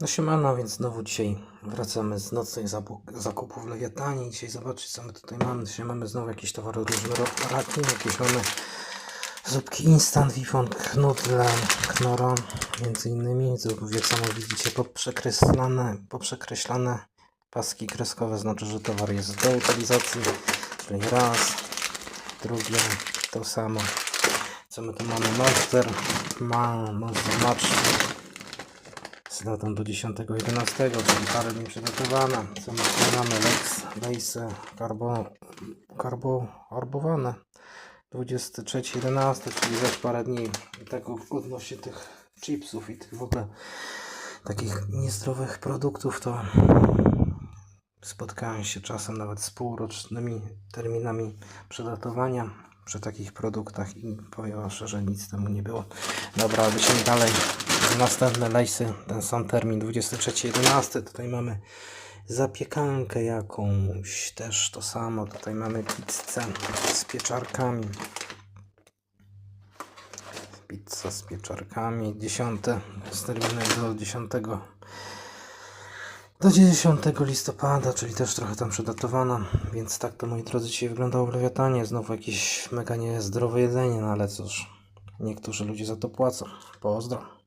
No siemano, więc znowu dzisiaj wracamy z nocnych zakupów w Lewiatanie. Dzisiaj zobaczcie co my tutaj mamy. Dzisiaj mamy znowu jakieś towary różnorodne, jakieś mamy zupki instant, wifon, knudle, knoro, między innymi. Zupów, jak samo widzicie, poprzekreślane, poprzekreślane paski kreskowe, znaczy, że towar jest do utylizacji. Czyli raz, drugie, to samo. Co my tu mamy? Monster, ma, Monster Match z datą do 10.11, czyli parę dni przygotowana. Co my mamy? Lex, Lejsy, karbo, karbo, arbowane. 23.11, czyli też parę dni. Tak odnośnie tych chipsów i tych w ogóle takich niezdrowych produktów, to spotkałem się czasem nawet z półrocznymi terminami przedatowania przy takich produktach i powiem szczerze, nic temu nie było. Dobra, lecimy dalej. Następne lejsy, ten sam termin 23.11. Tutaj mamy zapiekankę jakąś, też to samo. Tutaj mamy pizzę z pieczarkami. Pizza z pieczarkami. 10 z terminem do 10 do 10 listopada, czyli też trochę tam przedatowana, więc tak to moi drodzy dzisiaj wyglądało Lewiatanie. Znowu jakieś mega niezdrowe jedzenie, no ale cóż, niektórzy ludzie za to płacą. Pozdro.